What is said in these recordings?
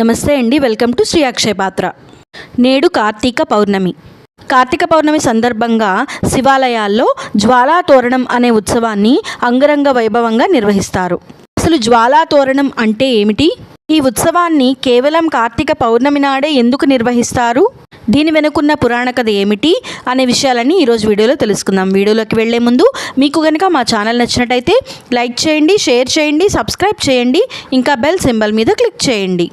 నమస్తే అండి welcome to Shri అక్షయ పాత్ర. నేడు కార్తీక పౌర్ణమి. కార్తీక పౌర్ణమి సందర్భంగా శివాలయాల్లో జ్వాలా తోరణం అనే ఉత్సవాన్ని అంగరంగ వైభవంగా నిర్వహిస్తారు. అసలు జ్వాలా తోరణం అంటే ఏమిటి? ఈ ఉత్సవాన్ని కేవలం కార్తీక పౌర్ణమి నాడే ఎందుకు నిర్వహిస్తారు? దీని వెనుకున్న పురాణ కథ ఏమిటి? అనే విషయాలన్నీ ఈరోజు వీడియోలో తెలుసుకుందాం. వీడియోలోకి వెళ్ళే ముందు మీకు కనుక మా ఛానల్ నచ్చినట్టయితే లైక్ చేయండి షేర్ చేయండి సబ్స్క్రైబ్ చేయండి ఇంకా బెల్ సింబల్ మీద క్లిక్ చేయండి.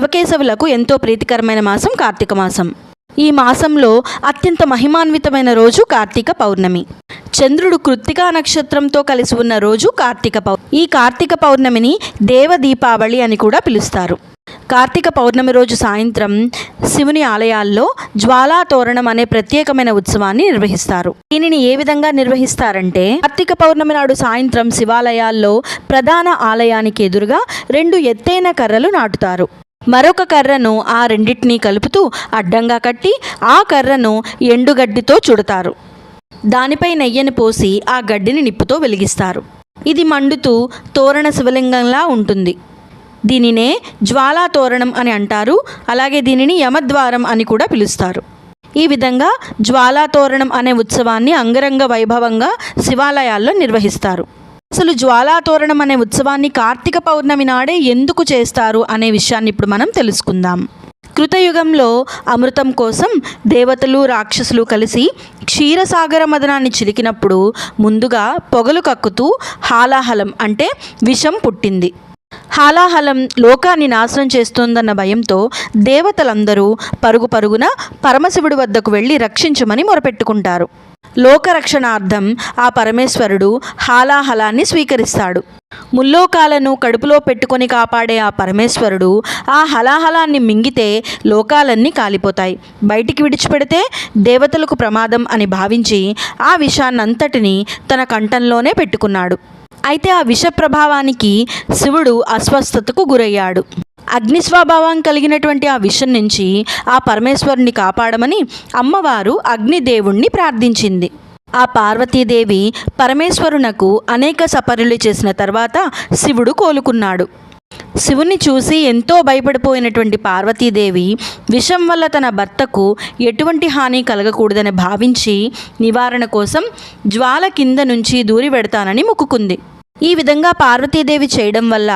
శివకేశవులకు ఎంతో ప్రీతికరమైన మాసం కార్తీక మాసం. ఈ మాసంలో అత్యంత మహిమాన్వితమైన రోజు కార్తీక పౌర్ణమి. చంద్రుడు కృత్తికా నక్షత్రంతో కలిసి ఉన్న రోజు కార్తీక పౌ ఈ కార్తీక పౌర్ణమిని దేవ దీపావళి అని కూడా పిలుస్తారు. కార్తీక పౌర్ణమి రోజు సాయంత్రం శివుని ఆలయాల్లో జ్వాలా తోరణం అనే ప్రత్యేకమైన ఉత్సవాన్ని నిర్వహిస్తారు. దీనిని ఏ విధంగా నిర్వహిస్తారంటే కార్తీక పౌర్ణమి నాడు సాయంత్రం శివాలయాల్లో ప్రధాన ఆలయానికి ఎదురుగా రెండు ఎత్తైన కర్రలు నాటుతారు. మరొక కర్రను ఆ రెండింటినీ కలుపుతూ అడ్డంగా కట్టి ఆ కర్రను ఎండుగడ్డితో చుడతారు. దానిపై నెయ్యను పోసి ఆ గడ్డిని నిప్పుతో వెలిగిస్తారు. ఇది మండుతూ తోరణ శివలింగంలా ఉంటుంది. దీనినే జ్వాలా తోరణం అని అంటారు. అలాగే దీనిని యమద్వారం అని కూడా పిలుస్తారు. ఈ విధంగా జ్వాలా తోరణం అనే ఉత్సవాన్ని అంగరంగ వైభవంగా శివాలయాల్లో నిర్వహిస్తారు. అసలు జ్వాలాతోరణం అనే ఉత్సవాన్ని కార్తీక పౌర్ణమి నాడే ఎందుకు చేస్తారు అనే విషయాన్ని ఇప్పుడు మనం తెలుసుకుందాం. కృతయుగంలో అమృతం కోసం దేవతలు రాక్షసులు కలిసి క్షీరసాగర మదనాన్ని చిలికినప్పుడు ముందుగా పొగలు కక్కుతూ హాలాహలం అంటే విషం పుట్టింది. హాలాహలం లోకాన్ని నాశనం చేస్తుందన్న భయంతో దేవతలందరూ పరుగు పరుగున పరమశివుడి వద్దకు వెళ్ళి రక్షించమని మొరపెట్టుకుంటారు. లోకరక్షణార్థం ఆ పరమేశ్వరుడు హాలాహలాన్ని స్వీకరిస్తాడు. ముల్లోకాలను కడుపులో పెట్టుకొని కాపాడే ఆ పరమేశ్వరుడు ఆ హలాహలాన్ని మింగితే లోకాలన్నీ కాలిపోతాయి. బయటికి విడిచిపెడితే దేవతలకు ప్రమాదం అని భావించి ఆ విషాన్నంతటిని తన కంఠంలోనే పెట్టుకున్నాడు. అయితే ఆ విష ప్రభావానికి శివుడు అస్వస్థతకు గురయ్యాడు. అగ్ని స్వభావం కలిగినటువంటి ఆ విషం నుంచి ఆ పరమేశ్వరుని కాపాడమని అమ్మవారు అగ్నిదేవుణ్ణి ప్రార్థించింది. ఆ పార్వతీదేవి పరమేశ్వరునకు అనేక సపర్యలు చేసిన తర్వాత శివుడు కోలుకున్నాడు. శివుని చూసి ఎంతో భయపడిపోయినటువంటి పార్వతీదేవి విషం వల్ల తన భర్తకు ఎటువంటి హాని కలగకూడదని భావించి నివారణ కోసం జ్వాల కింద నుంచి దూరి పెడతానని మొక్కుకుంది. ఈ విధంగా పార్వతీదేవి చేయడం వల్ల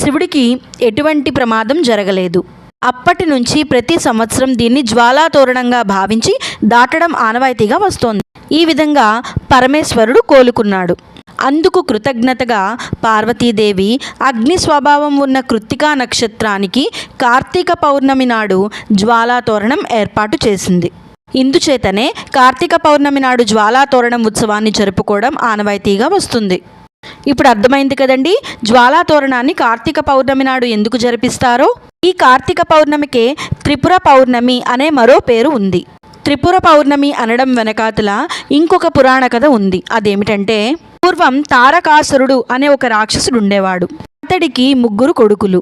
శివుడికి ఎటువంటి ప్రమాదం జరగలేదు. అప్పటి నుంచి ప్రతి సంవత్సరం దీన్ని జ్వాలా తోరణంగా భావించి దాటడం ఆనవాయితీగా వస్తోంది. ఈ విధంగా పరమేశ్వరుడు కోలుకున్నాడు. అందుకు కృతజ్ఞతగా పార్వతీదేవి అగ్ని స్వభావం ఉన్న కృత్తికా నక్షత్రానికి కార్తీక పౌర్ణమి నాడు జ్వాలాతోరణం ఏర్పాటు చేసింది. ఇందుచేతనే కార్తీక పౌర్ణమి నాడు జ్వాలా తోరణం ఉత్సవాన్ని జరుపుకోవడం ఆనవాయితీగా వస్తుంది. ఇప్పుడు అర్థమైంది కదండి. జ్వాలా తోరణాన్ని కార్తీక పౌర్ణమి నాడు ఎందుకు జరిపిస్తారో? ఈ కార్తీక పౌర్ణమికే త్రిపుర పౌర్ణమి అనే మరో పేరు ఉంది. త్రిపుర పౌర్ణమి అనడం వెనకాతల ఇంకొక పురాణ కథ ఉంది. అదేమిటంటే పూర్వం తారకాసురుడు అనే ఒక రాక్షసుడు ఉండేవాడు అతడికి ముగ్గురు కొడుకులు.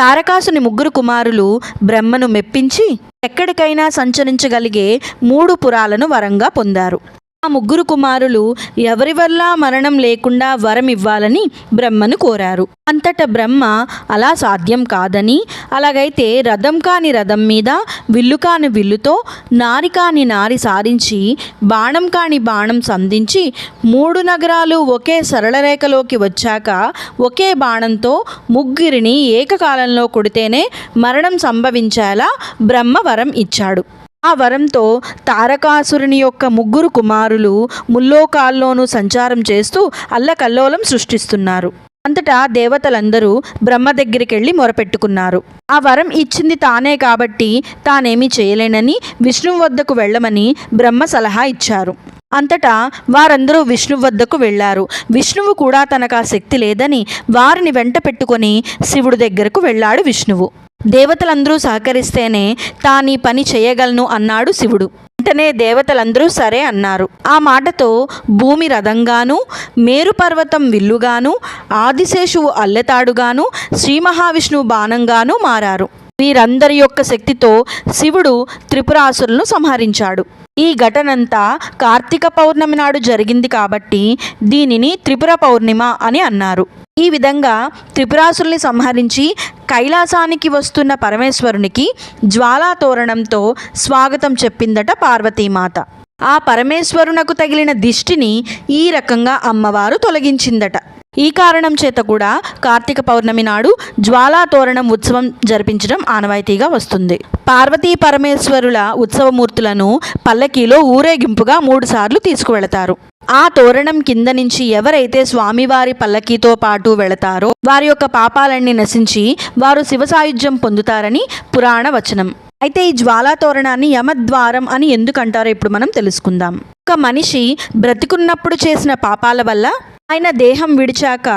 తారకాసుని ముగ్గురు కుమారులు బ్రహ్మను మెప్పించి ఎక్కడికైనా సంచరించగలిగే మూడు పురాలను వరంగా పొందారు. ఆ ముగ్గురు కుమారులు ఎవరి వల్ల మరణం లేకుండా వరం ఇవ్వాలని బ్రహ్మను కోరారు. అంతట బ్రహ్మ అలా సాధ్యం కాదని అలాగైతే రథం కాని రథం మీద విల్లు కాని విల్లుతో నారి కాని నారి సారించి బాణం కాని బాణం సంధించి మూడు నగరాలు ఒకే సరళ రేఖలోకి వచ్చాక ఒకే బాణంతో ముగ్గురిని ఏకకాలంలో కొడితేనే మరణం సంభవించేలా బ్రహ్మ వరం ఇచ్చాడు. ఆ వరంతో తారకాసురుని యొక్క ముగ్గురు కుమారులు ముల్లోకాల్లోనూ సంచారం చేస్తూ అల్లకల్లోలం సృష్టిస్తున్నారు. అంతటా దేవతలందరూ బ్రహ్మ దగ్గరికి వెళ్ళి మొరపెట్టుకున్నారు. ఆ వరం ఇచ్చింది తానే కాబట్టి తానేమీ చేయలేనని విష్ణువు వద్దకు వెళ్ళమని బ్రహ్మ సలహా ఇచ్చారు. అంతటా వారందరూ విష్ణువు వద్దకు వెళ్ళారు. విష్ణువు కూడా తనకు ఆ శక్తి లేదని వారిని వెంట పెట్టుకొని శివుడి దగ్గరకు వెళ్ళాడు విష్ణువు. దేవతలందరూ సహకరిస్తేనే తానీ పని చేయగలను అన్నాడు శివుడు. వెంటనే దేవతలందరూ సరే అన్నారు. ఆ మాటతో భూమి రథంగాను మేరుపర్వతం విల్లుగాను ఆదిశేషువు అల్లెతాడుగాను శ్రీ మహావిష్ణువు బాణంగాను మారారు. వీరందరి యొక్క శక్తితో శివుడు త్రిపురాసురులను సంహరించాడు. ఈ ఘటనంతా కార్తీక పౌర్ణమి నాడు జరిగింది కాబట్టి దీనిని త్రిపుర పౌర్ణిమ అని అన్నారు. ఈ విధంగా త్రిపురాసుల్ని సంహరించి కైలాసానికి వస్తున్న పరమేశ్వరునికి జ్వాలా తోరణంతో స్వాగతం చెప్పిందట పార్వతీమాత. ఆ పరమేశ్వరునకు తగిలిన దిష్టిని ఈ రకంగా అమ్మవారు తొలగించిందట. ఈ కారణం చేత కూడా కార్తీక పౌర్ణమి నాడు జ్వాలా తోరణం ఉత్సవం జరిపించడం ఆనవాయితీగా వస్తుంది. పార్వతీ పరమేశ్వరుల ఉత్సవమూర్తులను పల్లకీలో ఊరేగింపుగా మూడుసార్లు తీసుకువెళతారు. ఆ తోరణం కింద నుంచి ఎవరైతే స్వామివారి పల్లకీతో పాటు వెళతారో వారి యొక్క పాపాలన్నీ నశించి వారు శివసాయుధ్యం పొందుతారని పురాణ వచనం. అయితే ఈ జ్వాలా తోరణాన్ని యమద్వారం అని ఎందుకంటారో ఇప్పుడు మనం తెలుసుకుందాం. ఒక మనిషి బ్రతికున్నప్పుడు చేసిన పాపాల వల్ల ఆయన దేహం విడిచాక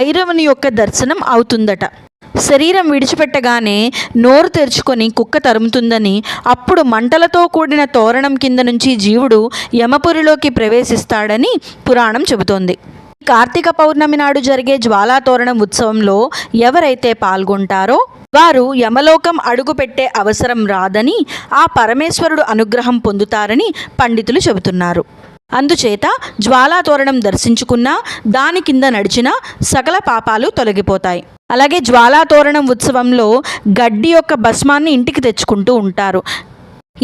భైరవుని యొక్క దర్శనం అవుతుందట. శరీరం విడిచిపెట్టగానే నోరు తెరుచుకొని కుక్క తరుముతుందని అప్పుడు మంటలతో కూడిన తోరణం కింద నుంచి జీవుడు యమపురిలోకి ప్రవేశిస్తాడని పురాణం చెబుతోంది. కార్తీక పౌర్ణమి నాడు జరిగే జ్వాలా తోరణం ఉత్సవంలో ఎవరైతే పాల్గొంటారో వారు యమలోకం అడుగుపెట్టే అవసరం రాదని ఆ పరమేశ్వరుడు అనుగ్రహం పొందుతారని పండితులు చెబుతున్నారు. అందుచేత జ్వాలా తోరణం దర్శించుకున్నా దాని కింద నడిచిన సకల పాపాలు తొలగిపోతాయి. అలాగే జ్వాలా తోరణం ఉత్సవంలో గడ్డి యొక్క భస్మాన్ని ఇంటికి తెచ్చుకుంటూ ఉంటారు.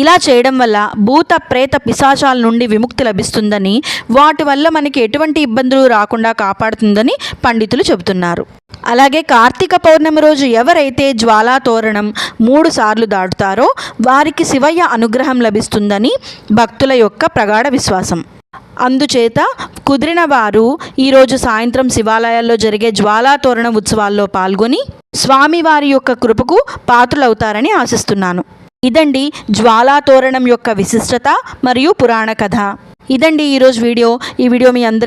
ఇలా చేయడం వల్ల భూత ప్రేత పిశాచాల నుండి విముక్తి లభిస్తుందని వాటి వల్ల మనకి ఎటువంటి ఇబ్బందులు రాకుండా కాపాడుతుందని పండితులు చెబుతున్నారు. అలాగే కార్తీక పౌర్ణమి రోజు ఎవరైతే జ్వాలా తోరణం మూడు సార్లు దాటుతారో వారికి శివయ్య అనుగ్రహం లభిస్తుందని భక్తుల యొక్క ప్రగాఢ విశ్వాసం. అందుచేత కుదిరిన వారు ఈరోజు సాయంత్రం శివాలయాల్లో జరిగే జ్వాలాతోరణ ఉత్సవాల్లో పాల్గొని స్వామివారి యొక్క కృపకు పాత్రులవుతారని ఆశిస్తున్నాను. ఇదండి జ్వాలాతోరణం యొక్క విశిష్టత మరియు పురాణ కథ. ఇదండి ఈరోజు వీడియో. ఈ వీడియో మీ అందరికీ